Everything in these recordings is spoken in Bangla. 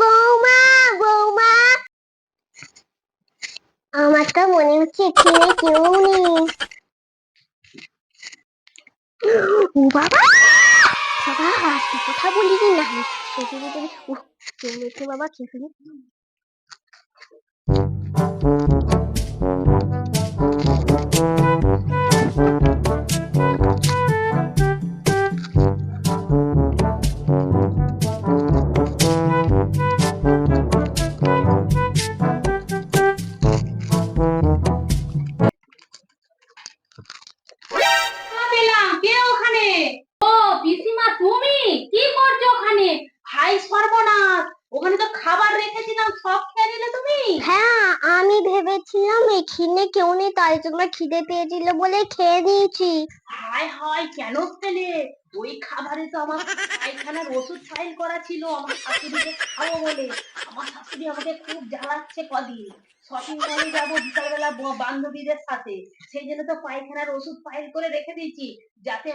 বৌমা বৌমা। আমার তো মনে হচ্ছে এখানে কেউ নেই। ও বাবা! বাবা কথা বলিনি না? শরীরে বাবা কি পিসিমা তুমি কি করছ ওখানে? ভাই সর্বনাশ। ওখানে তো খাবার রেখেছিলাম সব হ্যাঁ আমি ভেবেছিলাম এখানে কেউ নেই, তাই জন্য খিদে পেয়েছিল বলে খেয়ে দিয়েছি হায় হায়, কেন ফেলে ওই খাবারে তো আমার পায়খানার ওষুধ ফাইল করা ছিল, আমার শাশুড়িকে খাব বলে। আমার শাশুড়ি আমাকে খুব জ্বালাচ্ছে কদিন। শপিং মলে যাব বিকালবেলা বান্ধবীদের সাথে। সেই জন্য তো পায়খানার ওষুধ ফাইল করে রেখে দিয়েছি, যাতে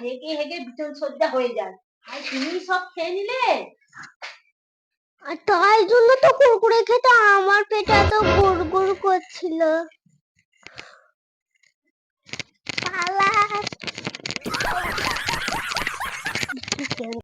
হেগে হেগে বিছন সজ্জা হয়ে যায়। আর তুমি সব খেয়ে নিলে? আর তাই জন্য তো কুরকুরে খেতে আমার পেটে এত গুড় গুড় করছিল।